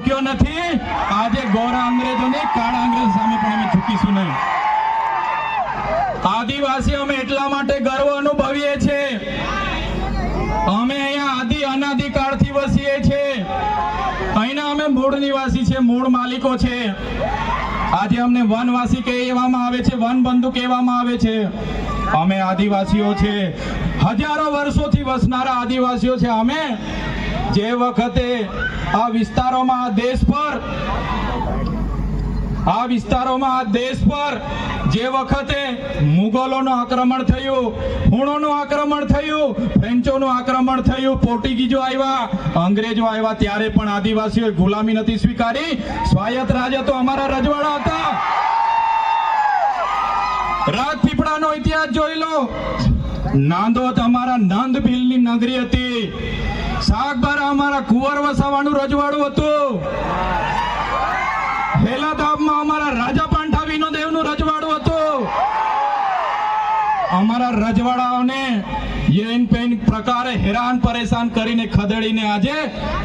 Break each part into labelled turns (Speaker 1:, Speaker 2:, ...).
Speaker 1: ઝૂક્યો નથી. આજે ગોરા અંગ્રેજોને કાળા અંગ્રેજ સામે પણ અમે ઝૂકીશું નહીં. આદિવાસી અમે એટલા માટે ગર્વ અનુભવીએ છીએ અમે અહીંયા આદિ અનાદિ કાળથી વસીએ છીએ. અહીંના અમે મૂળ નિવાસી છે મૂળ માલિકો છે. આજે અમને વનવાસી કહેવામાં આવે છે, વન બંધુ કહેવામાં આવે છે. અમે આદિવાસીઓ છે. હજારો વર્ષોથી વસનારા આદિવાસીઓ છે. અમે જે વખતે આ વિસ્તારોમાં, આ દેશ પર, આ વિસ્તારોમાં, આ દેશ પર જે વખતે મુગલોનું આક્રમણ થયું, હુણોનું આક્રમણ થયું, ફ્રેન્ચોનું આક્રમણ થયું પોર્ટુગીઝો આવ્યા, અંગ્રેજો આવ્યા, ત્યારે પણ આદિવાસીઓએ ગુલામી નથી સ્વીકારી. સ્વાયત્ત રાજા તો અમારા રજવાડા હતા. રાજપીપળાનો ઇતિહાસ જોઈ લો. નાંદોદ અમારા નંદ ભીલની નગરી હતી. સાગબારા અમારા કુંવર વસાવાનું રજવાડું હતું. હેલાદાબમાં અમારા રાજા પાંઠાવીનો દેવનું રજવાડું હતું. અમારા રજવાડાઓને યેન પેન પ્રકારે હેરાન પરેશાન કરીને ખદેડીને આજે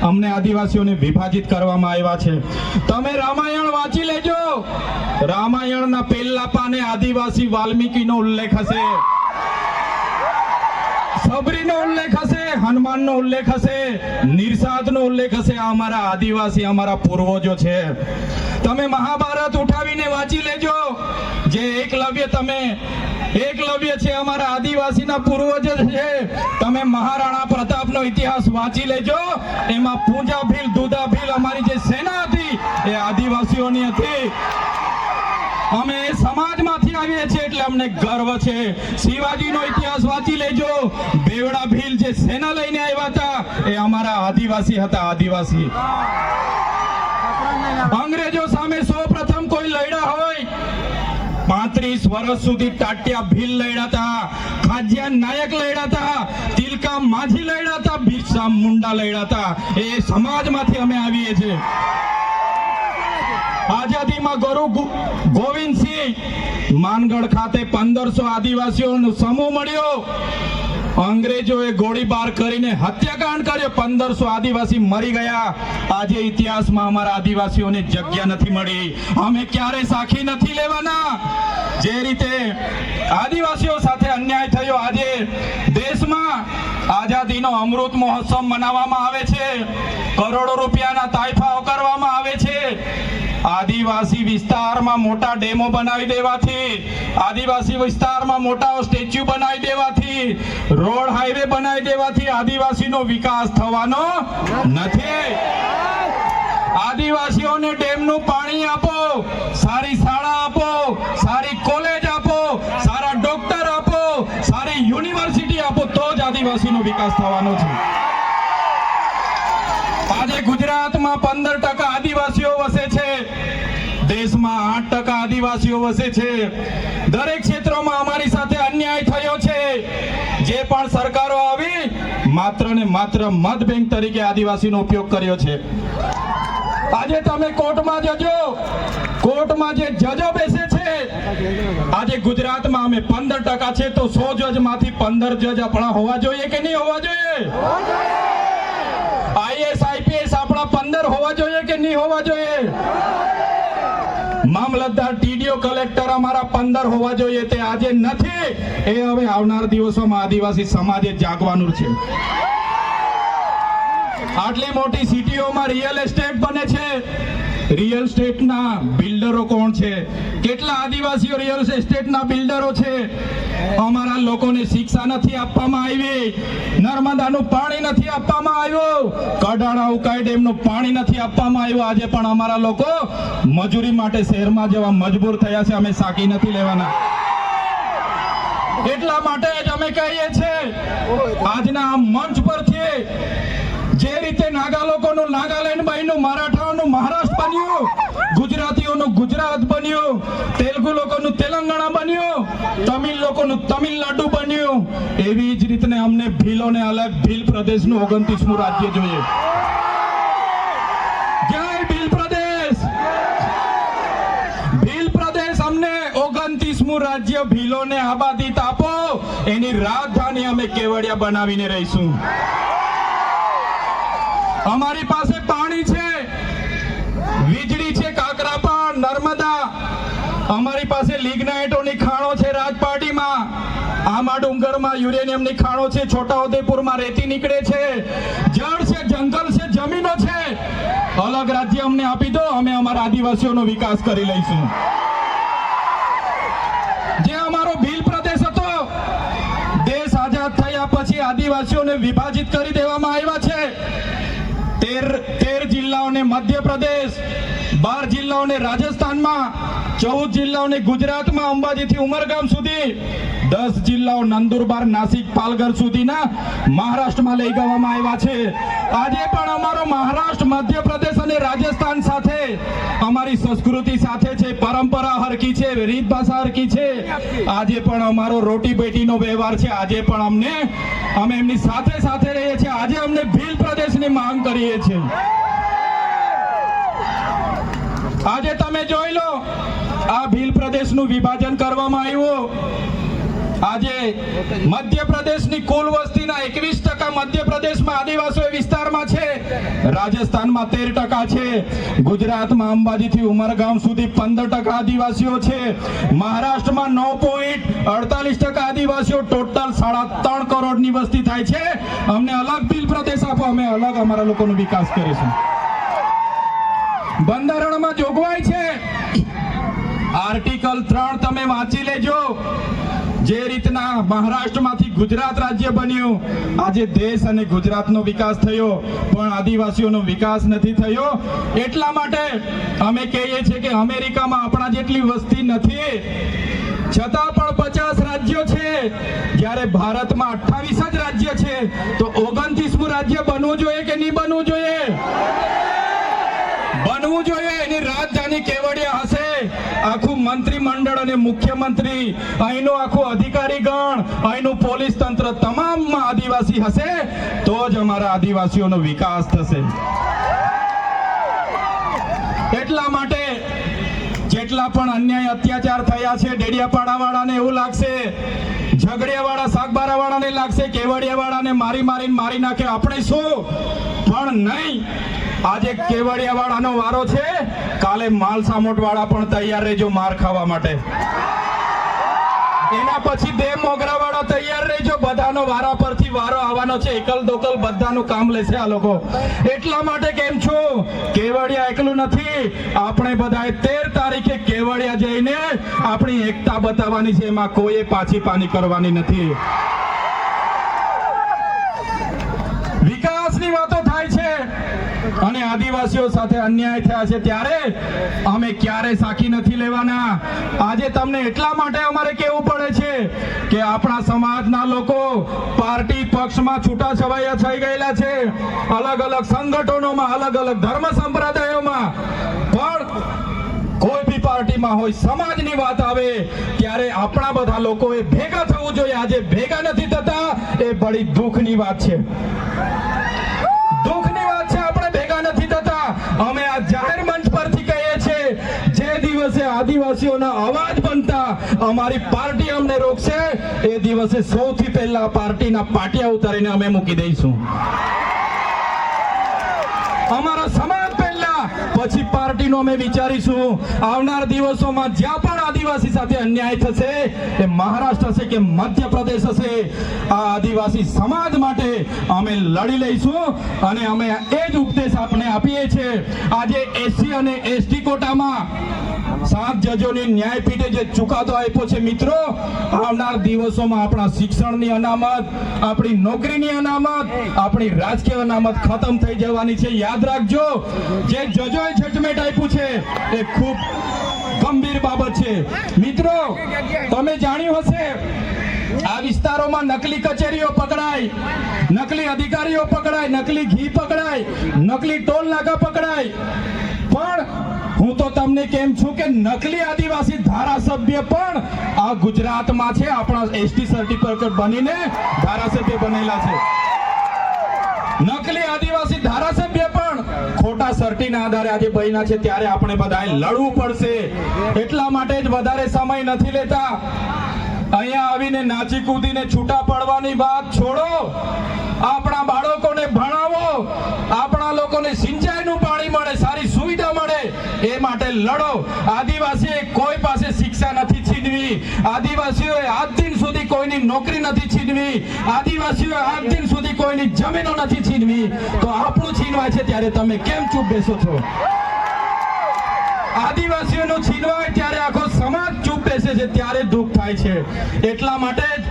Speaker 1: અમને આદિવાસીઓને વિભાજિત કરવામાં આવ્યા છે. તમે રામાયણ વાંચી લેજો. રામાયણના પહેલા પાને આદિવાસી વાલ્મીકીનો ઉલ્લેખ હશે. સબરીનો ઉલ્લેખ હશે. હનુમાનનો ઉલ્લેખ હશે, નિર્સાદનો ઉલ્લેખ હશે. અમારા આદિવાસી, અમારા પૂર્વજો છે. તમે મહાભારત ઉઠાવીને વાંચી લેજો. જે એકલવ્ય તમે એકલવ્ય છે અમારા આદિવાસીના પૂર્વજ છે. તમે મહારાણા પ્રતાપનો ઇતિહાસ વાંચી લેજો. એમાં પૂજા ભીલ દુધા ભીલ અમારી જે સેના હતી, એ આદિવાસીઓની હતી. અમે અમને ગર્વ છે. શિવાજીનો ઇતિહાસ વાંચી લેજો. બેવડા ભીલ જે સેના લઈને આવ્યા હતા, એ અમારા આદિવાસી હતા, આદિવાસી. અંગ્રેજો સામે સૌપ્રથમ કોઈ લડ્યા હોય, પાંત્રીસ વર્ષ સુધી ટાટિયા ભીલ લડ્યા હતા, ખાજિયા નાયક લડ્યા હતા, તિલકા માઝી લડ્યા હતા બિરસા મુંડા લડ્યા હતા. એ સમાજમાંથી અમે આવીએ છીએ. આઝાદીમાં ગુરુ ગોવિંદસિંહ માનગઢ ખાતે પંદરસો આદિવાસીઓનો સમૂહ મળ્યો. અંગ્રેજોએ ગોળીબાર કરીને હત્યાકાંડ કર્યો. પંદરસો આદિવાસી મરી ગયા. આજે ઇતિહાસમાં અમારા આદિવાસીઓને જગ્યા નથી મળી. અમે ક્યારે સાખી નથી લેવાના? જે રીતે આદિવાસીઓ સાથે અન્યાય થયો આજે દેશમાં આઝાદીનો અમૃત મહોત્સવ મનાવવામાં આવે છે. કરોડો રૂપિયાના તાઇફાઓ કરવામાં આવે છે. આદિવાસી વિસ્તારમાં મોટા ડેમો બનાવી દેવાથી આદિવાસી વિસ્તારમાં મોટા સ્ટેચ્યુ બનાવી દેવાથી રોડ હાઈવે બનાવી દેવાથી આદિવાસીનો વિકાસ થવાનો નથી. આદિવાસીઓને ડેમનું પાણી આપો, સારી શાળા આપો, સારી કોલેજ આપો, સારા ડોક્ટર આપો, સારી યુનિવર્સિટી આપો, તો જ આદિવાસીનો વિકાસ થવાનો છે. આજે ગુજરાતમાં પંદર ટકા આદિવાસીઓ વસે છે. દેશમાં આઠ ટકા આદિવાસીઓ વસે છે. દરેક ક્ષેત્રોમાં અમારી સાથે અન્યાય થયો છે. જે પણ સરકારો આવી, માત્ર ને માત્ર મત બેંક તરીકે આદિવાસીનો ઉપયોગ કર્યો છે. આજે તમે કોર્ટમાં જજો. કોર્ટમાં જે જજો બેસે છે, આજે ગુજરાતમાં અમે પંદર ટકા છે, તો સો જજમાંથી પંદર જજ આપણા હોવા જોઈએ કે નહીં હોવા જોઈએ? આઈએસ આઈપીએસ આપણા પંદર હોવા જોઈએ કે નહીં હોવા જોઈએ? મામલતદાર ટીડીઓ કલેક્ટર અમારા પંદર હોવા જોઈએ તે આજે નથી. એ હવે આવનાર દિવસોમાં આદિવાસી સમાજે જાગવાનું છે. આટલી મોટી સિટીઓમાં રિયલ એસ્ટેટ બને છે. રિયલ એસ્ટેટના બિલ્ડરો કોણ છે? કેટલા આદિવાસીઓ રિયલ એસ્ટેટના બિલ્ડરો છે? અમારા લોકોને શિક્ષા નથી આપવામાં આવી. નર્મદાનું પાણી નથી આપવામાં આવ્યું. કડાણા ઉકાઈ ડેમનું પાણી નથી આપવામાં આવ્યું. આજે પણ અમારા લોકો મજૂરી માટે શહેરમાં જવા મજબૂર થયા છે. અમે સાકી નથી લેવાના. એટલા માટે જ અમે કહીએ છીએ. આજના આ મંચ પરથી જે રીતે નાગા લોકોનું નાગાલેન્ડ બન્યું, મરાઠાઓનું મહારાષ્ટ્ર બન્યું, ગુજરાતીઓનું ગુજરાત બન્યું, તેલુગુ લોકોનું તેલંગાણા બન્યું, તમિલ લોકોનું તમિલનાડુ બન્યું. એવી જ રીતને અમને ભીલોને અલગ ભીલ પ્રદેશનું ઓગણત્રીસમું રાજ્ય જોઈએ. જય ભીલ પ્રદેશ! ભીલ પ્રદેશ અમને ઓગણત્રીસમું રાજ્ય ભીલોને આબાદિત આપો. એની રાજધાની અમે કેવડિયા બનાવીને રહીશું. અમારી પાસે પાણી છે, વીજળી છે કાકરાપા નર્મદા. અમારી પાસે લિગ્નાઇટોની ખાણો છે રાજપાટીમાં. આમાં ડુંગરમાં યુરેનિયમની ખાણો છે, છોટાઉદેપુરમાં રેતી નીકળે છે. જળ છે, જંગલ છે, જમીનો છે. અલગ રાજ્ય અમને આપી દો, અમે અમારા આદિવાસીઓનો વિકાસ કરી લઈશું. જે અમારો ભીલ પ્રદેશ હતો, દેશ આઝાદ થયા પછી આદિવાસીઓને વિભાજિત કરી દેવામાં આવ્યા છે જિલ્લાઓને મધ્યપ્રદેશ, બાર જિલ્લાઓને રાજસ્થાનમાં, ચૌદ જિલ્લાઓને ગુજરાતમાં અંબાજીથી ઉમરગામ સુધી, દસ જિલ્લાઓ નંદુરબાર, નાસિક, પાલઘર સુધીના મહારાષ્ટ્રમાં લઈ ગવામાં આવ્યા છે. આજે પણ અમારો મહારાષ્ટ્ર, મધ્યપ્રદેશ અને રાજસ્થાન સાથે અમારી સંસ્કૃતિ સાથે છે, પરંપરા હરકી છે, રીત ભાષા હરકી છે. આજે પણ અમારો રોટી બેટીનો વ્યવહાર છે. આજે પણ અમને, અમે એમની સાથે સાથે રહીએ છીએ. આજે અમને ભીલ પ્રદેશની માંગ કરીએ છીએ. આજે તમે જોઈ લો, આ ભીલ પ્રદેશનું વિભાજન કરવામાં આવ્યું. આજે મધ્યપ્રદેશની કુલ વસ્તીના એકવીસ ટકા મધ્યપ્રદેશમાં આદિવાસીઓ વિસ્તારમાં છે. રાજસ્થાનમાં તેર ટકા છે. ગુજરાતમાં અંબાજીથી ઉમરગામ સુધી પંદર ટકા આદિવાસીઓ છે. મહારાષ્ટ્રમાં નવ પોઈન્ટ અડતાલીસ ટકા આદિવાસીઓ ટોટલ સાડા ત્રણ કરોડની વસ્તી થાય છે. અમને અલગ ભીલ પ્રદેશ આપો, અમે અલગ અમારા લોકોનો વિકાસ કરીશું. બંધારણમાં જોગવાઈ છે. આર્ટિકલ ત્રણ તમે વાંચી લેજો. જે રીતના મહારાષ્ટ્રમાંથી ગુજરાત રાજ્ય બન્યું. આજે દેશ અને ગુજરાતનો વિકાસ થયો, પણ આદિવાસીઓનો વિકાસ નથી થયો. એટલા માટે અમે કહીએ છીએ કે અમેરિકામાં આપણા જેટલી વસ્તી નથી, છતાં પણ પચાસ રાજ્યો છે. જ્યારે ભારતમાં અઠ્ઠાવીસ જ રાજ્ય છે, તો ઓગણત્રીસમું રાજ્ય બનવું જોઈએ કે નહીં બનવું જોઈએ બનવું જોઈએ એની રાજધાની કેવડિયા હશે આખું મંત્રીમંડળ મુખ્યમંત્રી, અહીંનું આખું અધિકારી અહીંનું પોલીસ તંત્ર તમામમાં આદિવાસી હશે, તો જ અમારા આદિવાસીઓનો વિકાસ થશે. એટલા માટે જેટલા પણ અન્યાય અત્યાચાર થયા છે ડેડિયાપાડા વાળાને એવું લાગશે ઝઘડિયા વાળા સાગબારા વાળાને લાગશે કેવડિયા વાળાને મારી મારીને મારી નાખે આપણે શું? પણ નહીં. આજે કેવડિયા વાળાનો વારો છે. કાલે માલસામોટ વાળા પણ તૈયાર રહેજો માર ખાવા માટે. એના પછી દેવ મોગરા વાળા તૈયાર રહેજો. બધાનો વારા પરથી વારો આવવાનો છે. એકલ દોકલ બધાનું કામ લેશે આ લોકો. એટલા માટે કેમ છો? કેવડિયા એકલું નથી. આપણે બધાએ તેર તારીખે કેવડિયા જઈને આપણી એકતા બતાવવાની છે. એમાં કોઈએ પાછી પાની કરવાની નથી. અને આદિવાસીઓ સાથે અન્યાય થયા છે ત્યારે અમે ક્યારે સાખી નથી લેવાના. આજે તમને એટલા માટે અમારે કેવું પડે છે કે આપણા સમાજના લોકો પાર્ટી પક્ષમાં છૂટા છવાયા થઈ ગયેલા છે. અલગ અલગ સંગઠનોમાં, અલગ અલગ ધર્મ સંપ્રદાયોમાં. પણ કોઈ બી પાર્ટીમાં હોય, સમાજની વાત આવે, ત્યારે આપણા બધા લોકોએ ભેગા થવું જોઈએ. આજે ભેગા નથી થતા, એ બડી દુઃખની વાત છે. આદિવાસીઓના અવાજ બનતા અમારી પાર્ટી અમને રોકશે. એ દિવસે સૌથી પહેલા પાર્ટીના પાટિયા ઉતારીને અમે મૂકી દઈશું. અમારા સમાજ પહેલા, પછી પાર્ટીનો અમે વિચારીશું. આવનાર દિવસોમાં જ્યાં પણ આદિવાસી સાથે અન્યાય થશે, એ મહારાષ્ટ્ર હશે કે મધ્યપ્રદેશ હશે, આ આદિવાસી સમાજ માટે અમે લડી લઈશું અને અમે એ જ ઉપદેશ આપને આપીએ છીએ. આજે એસસી અને એસટી કોટામાં સાત જજોની ન્યાયપીઠે જે ચુકાદો આપ્યો છે, મિત્રો, આવનાર દિવસોમાં આપણા શિક્ષણની અનામત, આપણી નોકરીની અનામત, આપણી રાજકીય અનામત ખતમ થઈ જવાની છે. યાદ રાખજો, જે જજોએ જજમેન્ટ આપ્યું છે, એ ખૂબ ગંભીર બાબત છે. મિત્રો, તમે જાણ્યું હશે, આ વિસ્તારોમાં નકલી કચેરીઓ પકડાય, નકલી અધિકારીઓ પકડાય, નકલી ઘી પકડાય, નકલી ટોલ નાકા પકડાય. પણ હું તો તમને કેમ છું કે નકલી આદિવાસી ધારાસભ્ય પણ આ ગુજરાતમાં છે. આપણા એસટી સર્ટિફિકેટ બનીને ધારાસભ્ય બનેલા છે. નકલી આદિવાસી ધારાસભ્ય પણ ખોટા સર્ટીના આધારે આજે બન્યા છે. ત્યારે આપણે બધાએ લડવું પડશે. એટલા માટે જ વધારે સમય નથી લેતા. અહીંયા આવીને નાચી કૂદીને છૂટા પડવાની વાત છોડો. આપણા બાળકોને ભણાવો. આપણા લોકોને સિંચાઈનું પાણી મળે. સારી એ માટે લડો. આદિવાસીએ કોઈ પાસે શિક્ષા નથી છીનવી. આદિવાસીઓએ આજ દિન સુધી કોઈની નોકરી નથી છીનવી. આદિવાસીઓએ આજ દિન સુધી કોઈની જમીનો નથી છીનવી. તો આપણું છીનવાય છે ત્યારે તમે કેમ ચૂપ બેસો છો? આદિવાસીઓનું છીનવાય ત્યારે આખો સમાજ ચૂપ બેસે છે, ત્યારે દુઃખ થાય છે. એટલા માટે જ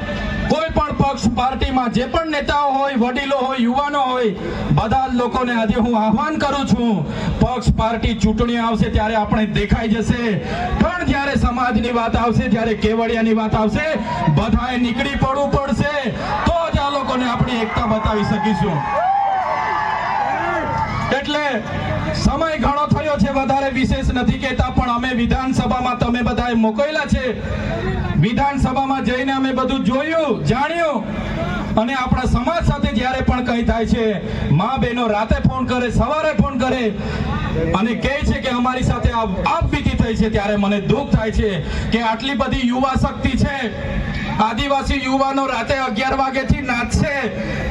Speaker 1: કોઈ પણ પક્ષ પાર્ટીમાં જે પણ નેતાઓ હોય, વડીલો હોય, યુવાનો હોય, બધા લોકોને આજે હું આહવાન કરું છું, પક્ષ પાર્ટી ચૂંટણી આવશે ત્યારે આપણે દેખાઈ જશે. પણ જ્યારે સમાજની વાત આવશે, જ્યારે કેવડિયાની વાત આવશે, બધાએ નીકળી પડવું પડશે. તો જ આ લોકોને આપણી એકતા બતાવી શકીશું. એટલે સમય ઘણો થયો છે, વધારે વિશેષ નથી કહેતા, પણ અમે વિધાનસભામાં તમે બધાએ મોકલેલા છે. વિધાનસભામાં જઈને અમે બધું જોયું, જાણ્યું. અને આપણા સમાજ સાથે જ્યારે પણ કંઈ થાય છે, મા બહેનો રાતે ફોન કરે, સવારે ફોન કરે અને કહે છે કે અમારી સાથે આપવીતી થઈ છે, ત્યારે મને દુઃખ થાય છે કે આટલી બધી યુવા શક્તિ છે. આદિવાસી યુવાનો રાતે અગિયાર વાગેથી નાચશે.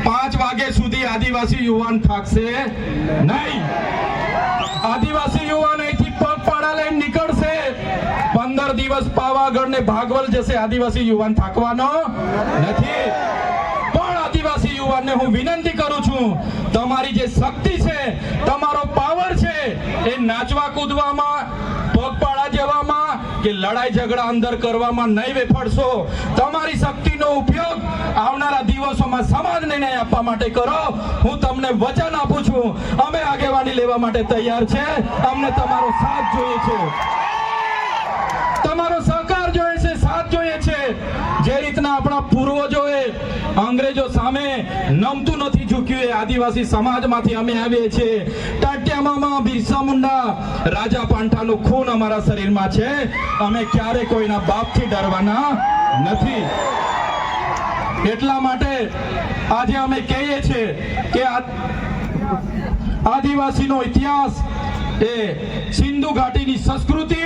Speaker 1: પાંચ વાગે સુધી આદિવાસી યુવાન થાકશે નહીં. આદિવાસી યુવાન અહીંથી પગપાળા લઈને નીકળશે. પંદર દિવસ પાવાગઢ ને ભાગવલ જશે આદિવાસી યુવાન થાકવાનો નથી. પણ આદિવાસી યુવાનને હું વિનંતી કરું છું, તમારી જે શક્તિ છે, તમારો પાવર છે, એ નાચવા કૂદવામાં, પગપાળા જવામાં કે લડાઈ ઝઘડા અંદર કરવામાં નહીં વેફડશો તમારી શક્તિનો ઉપયોગ આવનારા દિવસોમાં સમાજને ન્યાય આપવા માટે કરો. હું તમને વચન આપું છું. અમે આગેવાની લેવા માટે તૈયાર છે. અમને તમારો સાથ જોઈએ છે. તમારો સહકાર આપણા પૂર્વજોએ અંગ્રેજો સામે નમતું નથી ઝૂક્યું. એ આદિવાસી સમાજમાંથી અમે આવીએ છીએ. ટાટિયામામાં બિરસા મુંડા, રાજા પાંઠાનું ખૂન અમારા શરીરમાં છે. અમે ક્યારે કોઈના બાપથી ડરવાના નથી. એટલા માટે આજે અમે કહીએ છીએ કે આદિવાસીનો ઇતિહાસ એ સિંધુ ઘાટીની સંસ્કૃતિ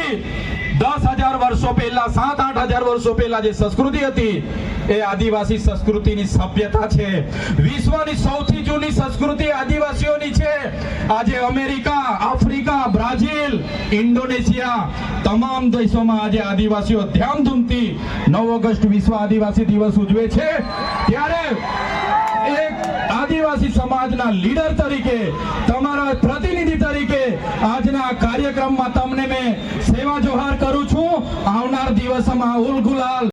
Speaker 1: દસ હજાર વર્ષો પહેલા સાત આઠ હજાર વર્ષો પહેલા જે સંસ્કૃતિ હતી, એ આદિવાસી સંસ્કૃતિની સભ્યતા છે. વિશ્વની સૌથી જૂની સંસ્કૃતિ આદિવાસીઓની છે. આજે અમેરિકા, આફ્રિકા, બ્રાઝિલ, ઇન્ડોનેશિયા તમામ દેશોમાં આજે આદિવાસીઓ ધામધૂમથી નવ ઓગસ્ટ વિશ્વ આદિવાસી દિવસ ઉજવે છે. ત્યારે એક આદિવાસી સમાજના લીડર તરીકે તમારા પ્રતિ આજના કાર્યક્રમમાં તમને મેં સેવા જોહાર કરું છું. આવનાર દિવસમાં ઉલ ગુલાલ